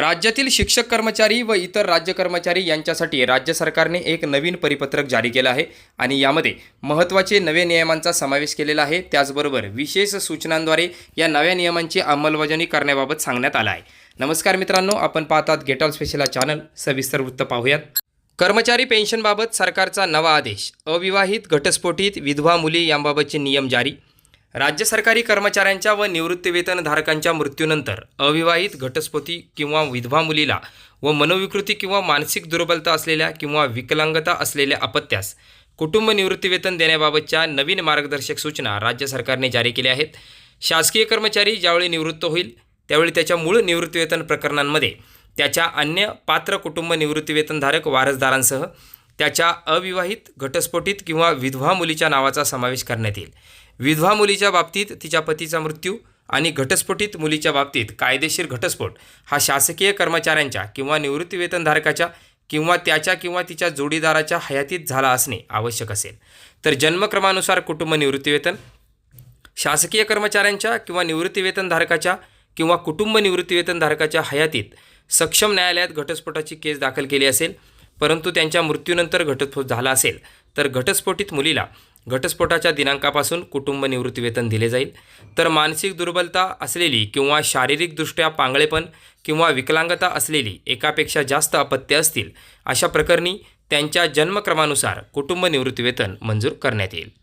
राज्यातील शिक्षक कर्मचारी व इतर राज्य कर्मचारी यांच्यासाठी राज्य सरकारने एक नवीन परिपत्रक जारी केलं आहे आणि यामध्ये महत्त्वाचे नवे नियमांचा समावेश केलेला आहे. त्याचबरोबर विशेष सूचनांद्वारे या नव्या नियमांची अंमलबजावणी करण्याबाबत सांगण्यात आलं आहे. नमस्कार मित्रांनो आपण पाहतात गेट ऑल स्पेशल चॅनल सविस्तर वृत्त पाहूयात. कर्मचारी पेन्शनबाबत सरकारचा नवा आदेश. अविवाहित घटस्फोटित विधवा मुली यांबाबतचे नियम जारी. राज्य सरकारी कर्मचाऱ्यांच्या व निवृत्तीवेतनधारकांच्या मृत्यूनंतर अविवाहित घटस्फोटी किंवा विधवा मुलीला व मनोविकृती किंवा मानसिक दुर्बलता असलेल्या किंवा विकलांगता असलेल्या अपत्यास कुटुंब निवृत्तीवेतन देण्याबाबतच्या नवीन मार्गदर्शक सूचना राज्य सरकारने जारी केल्या आहेत. शासकीय कर्मचारी ज्यावेळी निवृत्त होईल त्यावेळी त्याच्या मूळ निवृत्तीवेतन प्रकरणांमध्ये त्याच्या अन्य पात्र कुटुंब निवृत्तीवेतनधारक वारसदारांसह त्याच्या अविवाहित घटस्फोटित किंवा विधवा मुलीच्या नावाचा समावेश करण्यात येईल. विधवा मुलीच्या बाबतीत तिच्या पतीचा मृत्यू आणि घटस्फोटित मुलीच्या बाबतीत कायदेशीर घटस्फोट हा शासकीय कर्मचाऱ्यांच्या किंवा निवृत्तीवेतनधारकाच्या किंवा त्याच्या किंवा तिच्या जोडीदाराच्या हयातीत झाला असणे आवश्यक असेल. तर जन्मक्रमानुसार कुटुंब निवृत्तीवेतन शासकीय कर्मचाऱ्यांच्या किंवा निवृत्तीवेतनधारकाच्या किंवा कुटुंब निवृत्तीवेतनधारकाच्या हयातीत सक्षम न्यायालयात घटस्फोटाची केस दाखल केली असेल परंतु त्यांच्या मृत्यूनंतर घटस्फोट झाला असेल. तर घटस्फोटित मुलीला घटस्फोटाच्या दिनांकापासून कुटुंब निवृत्तीवेतन दिले जाईल. तर मानसिक दुर्बलता असलेली किंवा शारीरिकदृष्ट्या पांगळेपण किंवा विकलांगता असलेली एकापेक्षा जास्त अपत्य असतील अशा प्रकरणी त्यांच्या जन्मक्रमानुसार कुटुंब निवृत्तीवेतन मंजूर करण्यात येईल.